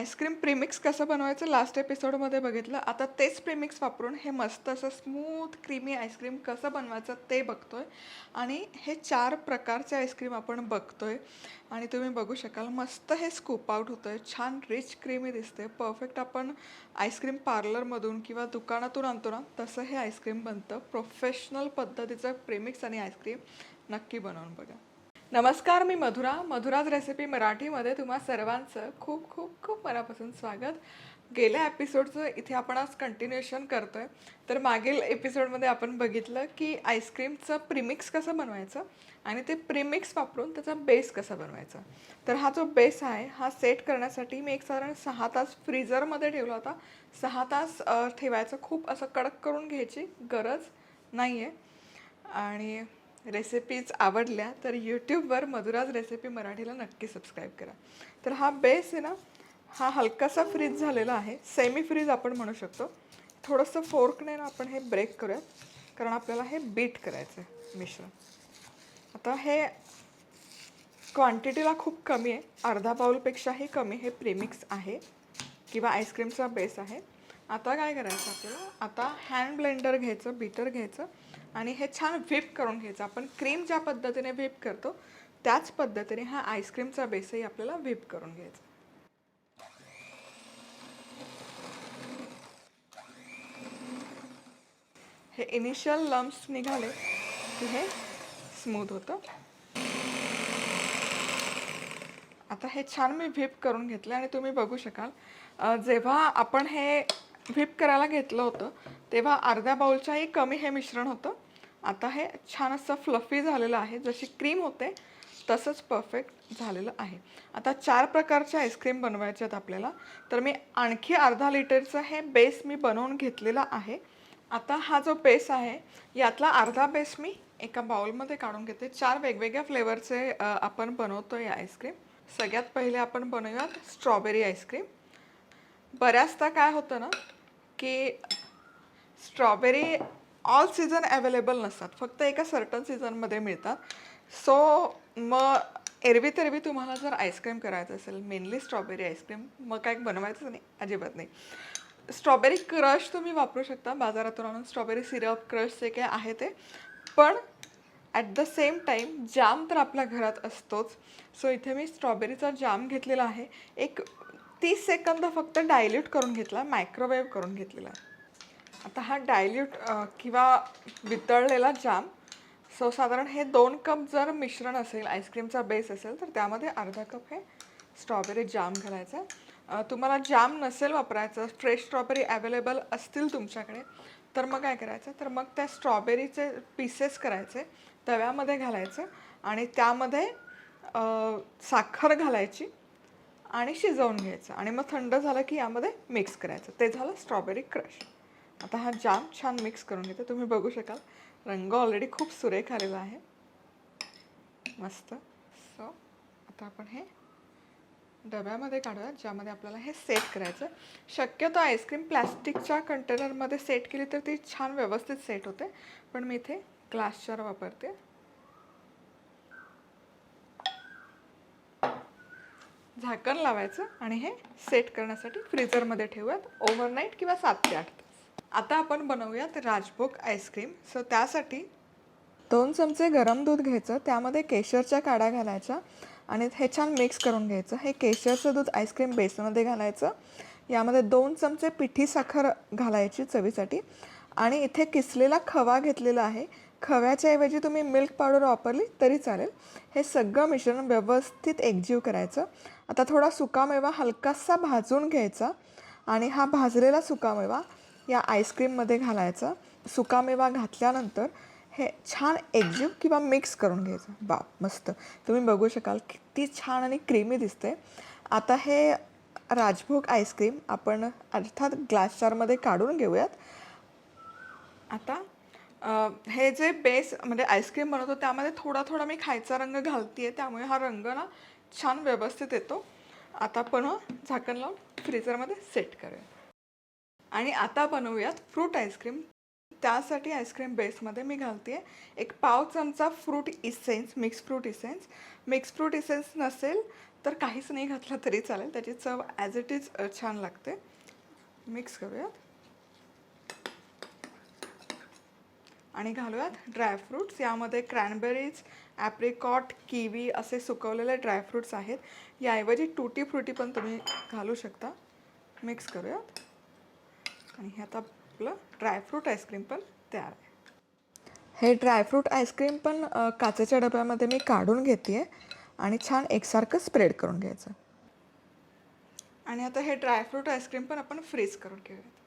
Ice cream premix कसं बनवायचं last एपिसोडमध्ये बघितलं. आता तेच प्रीमिक्स वापरून हे मस्त असं स्मूथ क्रीमी आईस्क्रीम कसं बनवायचं ते बघतो आहे आणि हे चार प्रकारचे आईस्क्रीम आपण बघतो आहे आणि तुम्ही बघू शकाल मस्त हे स्कूप आउट आहे छान रिच क्रीमी दिसते परफेक्ट आपण आईस्क्रीम पार्लरमधून किंवा दुकानातून आणतो ना तसं हे आईस्क्रीम बनतं. प्रोफेशनल पद्धतीचं प्रीमिक्स आणि आईस्क्रीम नक्की बनवून बघा. नमस्कार मी मधुरा. मधुराज रेसिपी मराठीमध्ये तुम्हा सर्वांचं खूप खूप खूप मनापासून स्वागत. गेल्या एपिसोडचं इथे आपण आज कंटिन्युएशन आहे तर मागील एपिसोडमध्ये आपण बघितलं की आईस्क्रीमचं प्रिमिक्स कसं बनवायचं आणि ते प्रिमिक्स वापरून त्याचा बेस कसा बनवायचा. तर हा जो बेस आहे हा सेट करण्यासाठी मी एक साधारण सहा तास फ्रीजरमध्ये ठेवला होता. सहा तास ठेवायचं खूप असं कडक करून घ्यायची गरज नाही आहे आणि रेसिपीज आवडल्या तर यूट्यूबवर मधुराज रेसिपी मराठीला नक्की सबस्क्राईब करा. तर हा बेस आहे ना हा हलकासा फ्रीज झालेला आहे. सेमी फ्रीज आपण म्हणू शकतो. थोडंसं फोर्कने ना आपण हे ब्रेक करूयात. कारण आपल्याला हे बीट करायचं आहे मिश्रण. आता हे क्वांटिटीला खूप कमी आहे. अर्धा पाऊलपेक्षाही कमी हे प्रेमिक्स आहे. किंवा आईस्क्रीमचा बेस आहे. आता काय करायचं आपल्याला? आता हँड ब्लेंडर घ्यायचं बीटर घ्यायचं आणि हे छान व्हिप करून घ्यायचं. आपण क्रीम ज्या पद्धतीने व्हिप करतो त्याच पद्धतीने हा आईस्क्रीमचा बेसही आपल्याला व्हिप करून घ्यायचा. हे इनिशियल लम्स निघाले की हे स्मूथ होतं. आता हे छान मी व्हिप करून घेतलं आणि तुम्ही बघू शकाल. जेव्हा आपण हे व्हिप करायला घेतलं होतं. तेव्हा अर्ध्या बाऊलच्याही कमी हे मिश्रण होतं. आता हे छान असं फ्लफी झालेलं आहे. जशी क्रीम होते तसंच परफेक्ट झालेलं आहे. आता चार प्रकारचे आईस्क्रीम बनवायचे आहेत आपल्याला. तर मी आणखी अर्धा लिटरचं हे बेस मी बनवून घेतलेला आहे. आता हा जो बेस आहे यातला अर्धा बेस मी एका बाउलमध्ये काढून घेते. चार वेगवेगळ्या फ्लेवरचे आपण बनवतो आहे आईस्क्रीम सगळ्यात पहिले आपण बनवूयात स्ट्रॉबेरी आईस्क्रीम बऱ्याचदा काय होतं ना की स्ट्रॉबेरी ऑल सीझन अवेलेबल नसतात. फक्त एका सर्टन सीझनमध्ये मिळतात. सो मग एरवी तेरवी तुम्हाला जर आईस्क्रीम करायचं असेल मेनली स्ट्रॉबेरी आईस्क्रीम मग काय बनवायचं नाही अजिबात नाही. स्ट्रॉबेरी क्रश तुम्ही वापरू शकता. बाजारातून आणून स्ट्रॉबेरी सिरप क्रश जे काय आहे ते. पण ॲट द सेम टाईम जाम तर आपल्या घरात असतोच. सो इथे मी स्ट्रॉबेरीचा जाम घेतलेला आहे. एक तीस सेकंद फक्त डायल्यूट करून घेतला मायक्रोवेव्ह करून घेतलेला. आता हा डायल्यूट किंवा वितळलेला जाम सो साधारण हे दोन कप जर मिश्रण असेल आईस्क्रीमचा बेस असेल तर त्यामध्ये अर्धा कप हे स्ट्रॉबेरी जाम घालायचा. आहे. तुम्हाला जाम नसेल वापरायचं फ्रेश स्ट्रॉबेरी अवेलेबल असतील तुमच्याकडे तर मग काय करायचं? तर मग त्या स्ट्रॉबेरीचे पीसेस करायचे तव्यामध्ये घालायचे आणि त्यामध्ये साखर घालायची. आणि शिजवून घ्यायचं. आणि मग थंड झालं की यामध्ये मिक्स करायचं. ते झालं स्ट्रॉबेरी क्रश आता हा जाम छान मिक्स करून घेते. तुम्ही बघू शकाल. रंग ऑलरेडी खूप सुरेख आलेला आहे. मस्त. सो आता आपण हे डब्यामध्ये काढूयात ज्यामध्ये आपल्याला हे सेट करायचं शक्यतो आईस्क्रीम प्लॅस्टिकच्या कंटेनरमध्ये सेट केली तर ती छान व्यवस्थित सेट होते. पण मी इथे ग्लास वापरते. झाकण लावायचं आणि हे सेट करण्यासाठी फ्रीजरमध्ये ठेवूयात. ओव्हरनाईट किंवा सात ते आठ तास आता आपण बनवूयात राजभोग आईस्क्रीम सो त्यासाठी दोन चमचे गरम दूध घ्यायचं त्यामध्ये केशरच्या काड्या घालायच्या आणि हे छान मिक्स करून घ्यायचं. हे केशरचं दूध आईस्क्रीम बेसमध्ये घालायचं. यामध्ये दोन चमचे पिठी साखर घालायची चवीसाठी. आणि इथे किसलेला खवा घेतलेला आहे खव्याच्या ऐवजी तुम्ही मिल्क पावडर वापरली तरी चालेल. हे सगळं मिश्रण व्यवस्थित एकजीव करायचं. आता थोडा सुकामेवा हलकासा भाजून घ्यायचा आणि हा भाजलेला सुकामेवा या आईस्क्रीममध्ये घालायचा. सुकामेवा घातल्यानंतर हे छान एकजीव किंवा मिक्स करून घ्यायचं. बाप मस्त. तुम्ही बघू शकाल किती छान आणि क्रीमी दिसते आता हे राजभोग आईस्क्रीम आपण अर्थात ग्लास जारमध्ये काढून घेऊयात. आता अ, हे जे बेस म्हणजे आईस्क्रीम बनवतो त्यामध्ये थोडा थोडा मी खायचा रंग घालते त्यामुळे हा रंग ना छान व्यवस्थित येतो. आता पण झाकण लावून फ्रीजरमध्ये सेट करूया. आणि आता बनवूयात फ्रूट आईस्क्रीम त्यासाठी आईस्क्रीम बेसमध्ये मी घालते एक पाव चमचा fruit essence mix fruit essence mix fruit essence नसेल तर काहीच नाही घातलं तरी चालेल. त्याची चव ॲज इट इज छान लागते. मिक्स करूयात. आणि घालूयात ड्रायफ्रूट्स यामध्ये क्रॅनबेरीज ॲप्रिकॉट किवी असे सुकवलेले ड्रायफ्रूट्स आहेत. याऐवजी टुटी फ्रुटी पण तुम्ही घालू शकता. मिक्स करूयात. आणि हे आता आपलं ड्रायफ्रूट आईस्क्रीम पण तयार आहे. हे ड्रायफ्रूट आईस्क्रीम पण काचेच्या डब्यामध्ये मी काढून घेते आणि छान एकसारखं स्प्रेड करून घ्यायचं. आणि आता हे ड्रायफ्रूट आईस्क्रीम पण आपण फ्रीज करून घेऊयात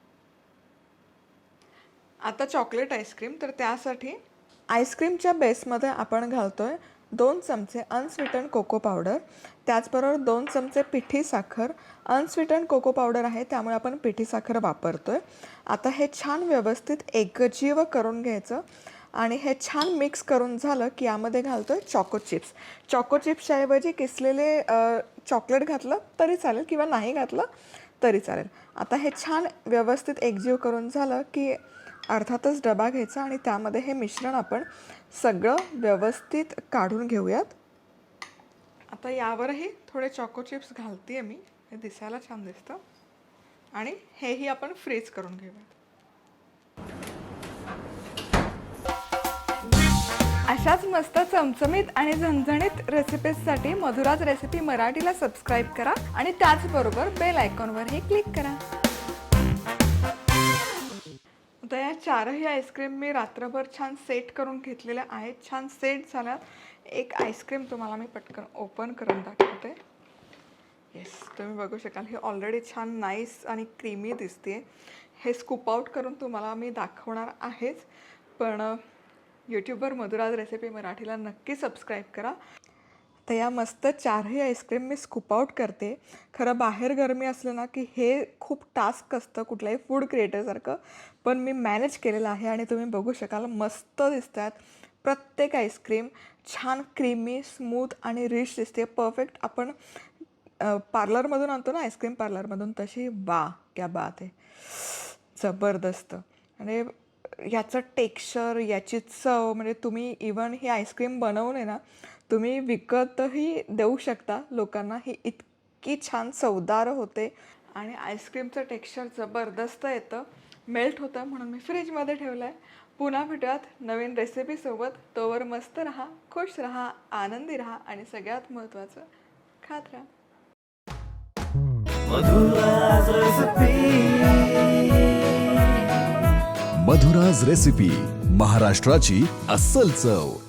आता चॉकलेट आईस्क्रीम तर त्यासाठी आईस्क्रीमच्या बेसमध्ये आपण घालतो आहे दोन चमचे अनस्वीटन कोको पावडर. त्याचबरोबर दोन चमचे पिठी साखर. अनस्वीटन कोको पावडर आहे त्यामुळे आपण पिठी साखर वापरतो आहे आता हे छान व्यवस्थित एकजीव करून घ्यायचं आणि हे छान मिक्स करून झालं की यामध्ये घालतो आहे चॉको चिप्स. चॉको चिप्सच्या ऐवजी किसलेले चॉकलेट घातलं तरी चालेल किंवा नाही घातलं तरी चालेल. आता हे छान व्यवस्थित एकजीव करून झालं की अर्थातच डबा घ्यायचा आणि त्यामध्ये हे मिश्रण आपण सगळं व्यवस्थित काढून घेऊयात. आता यावरही थोडे चॉको चिप्स घालते मी. हे दिसायला छान दिसतं. आणि हेही आपण फ्रीज करून घेऊयात. अशाच मस्त चमचमीत आणि झणझणीत रेसिपीजसाठी मधुराज रेसिपी मराठीला सबस्क्राईब करा आणि त्याचबरोबर बेल आयकॉनवरही क्लिक करा. आता या चारही आईस्क्रीम मी रात्रभर छान सेट करून घेतलेल्या आहेत. छान सेट झाल्यात एक आईस्क्रीम तुम्हाला मी पटकन ओपन करून दाखवते. येस तुम्ही बघू शकाल ही ऑलरेडी छान नाईस आणि क्रीमी दिसते हे स्कूप आउट करून तुम्हाला मी दाखवणार आहेच. पण यूट्यूबवर मधुराज रेसिपी मराठीला नक्की सबस्क्राईब करा. तर या मस्त चारही आईस्क्रीम मी स्कूप आउट करते. खरं बाहेर गरमी असलं ना की हे खूप टास्क असतं कुठल्याही फूड क्रिएटरसारखं पण मी मॅनेज केलेलं आहे आणि तुम्ही बघू शकाल मस्त दिसतात प्रत्येक आईस्क्रीम छान क्रीमी स्मूथ आणि रिच दिसते. परफेक्ट आपण पार्लरमधून आणतो ना आईस्क्रीम पार्लरमधून तशी वा क्या बात आहे. जबरदस्त. आणि याचं टेक्स्चर याची चव म्हणजे तुम्ही इवन ही आईस्क्रीम बनवून आहे ना तुम्ही विकतही देऊ शकता. लोकांना ही इतकी छान चवदार होते. आणि आईस्क्रीमचं टेक्स्चर जबरदस्त येतं. मेल्ट होतं म्हणून मी फ्रीजमध्ये ठेवलं आहे पुन्हा भेटूयात नवीन रेसिपीसोबत तोवर मस्त राहा खुश राहा आनंदी राहा आणि सगळ्यात महत्त्वाचं खात राहा. मधुराज मधुराज रेसिपी महाराष्ट्राची अस्सल चव.